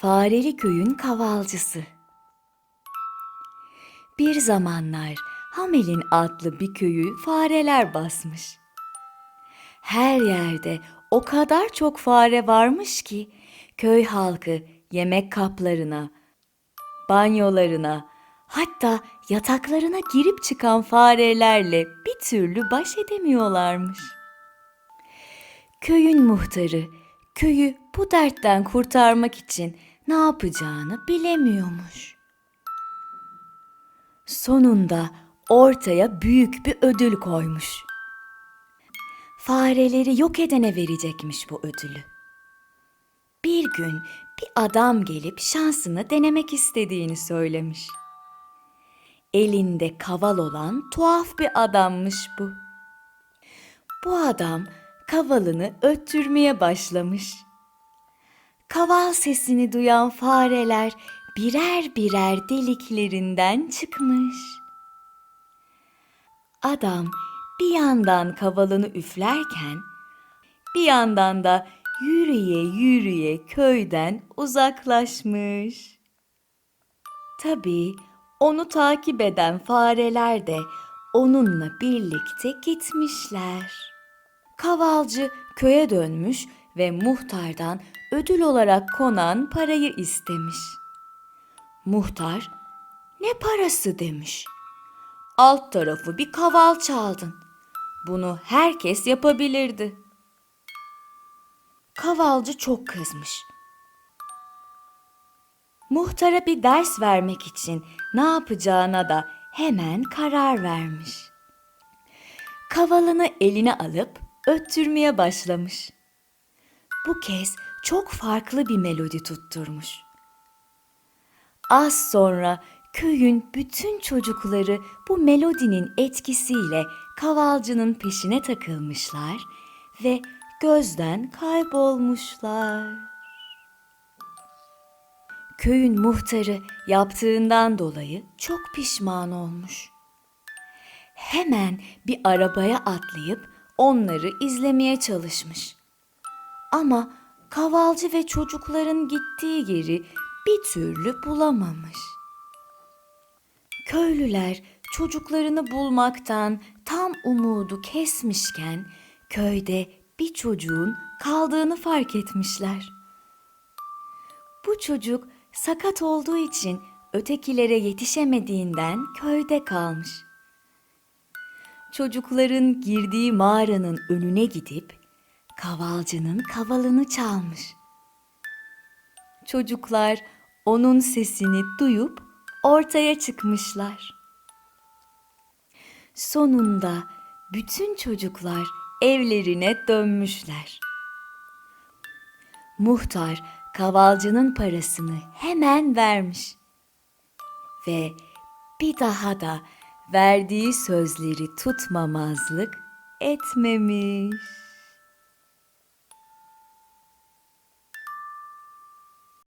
Fareli Köyün Kavalcısı Bir zamanlar Hamelin adlı bir köyü fareler basmış. Her yerde o kadar çok fare varmış ki köy halkı yemek kaplarına, banyolarına, hatta yataklarına girip çıkan farelerle bir türlü baş edemiyorlarmış. Köyün muhtarı köyü bu dertten kurtarmak için ne yapacağını bilemiyormuş. Sonunda ortaya büyük bir ödül koymuş. Fareleri yok edene verecekmiş bu ödülü. Bir gün bir adam gelip şansını denemek istediğini söylemiş. Elinde kaval olan tuhaf bir adammış bu. Bu adam kavalını öttürmeye başlamış. Kaval sesini duyan fareler birer birer deliklerinden çıkmış. Adam bir yandan kavalını üflerken bir yandan da yürüye yürüye köyden uzaklaşmış. Tabii onu takip eden fareler de onunla birlikte gitmişler. Kavalcı köye dönmüş ve muhtardan ödül olarak konan parayı istemiş. Muhtar, ne parası demiş. Alt tarafı bir kaval çaldın. Bunu herkes yapabilirdi. Kavalcı çok kızmış. Muhtara bir ders vermek için ne yapacağına da hemen karar vermiş. Kavalını eline alıp öttürmeye başlamış. Bu kez çok farklı bir melodi tutturmuş. Az sonra köyün bütün çocukları bu melodinin etkisiyle kavalcının peşine takılmışlar ve gözden kaybolmuşlar. Köyün muhtarı yaptığından dolayı çok pişman olmuş. Hemen bir arabaya atlayıp onları izlemeye çalışmış. Ama kavalcı ve çocukların gittiği yeri bir türlü bulamamış. Köylüler çocuklarını bulmaktan tam umudu kesmişken köyde bir çocuğun kaldığını fark etmişler. Bu çocuk sakat olduğu için ötekilere yetişemediğinden köyde kalmış. Çocukların girdiği mağaranın önüne gidip kavalcının kavalını çalmış. Çocuklar onun sesini duyup ortaya çıkmışlar. Sonunda bütün çocuklar evlerine dönmüşler. Muhtar kavalcının parasını hemen vermiş ve bir daha da verdiği sözleri tutmamazlık etmemiş.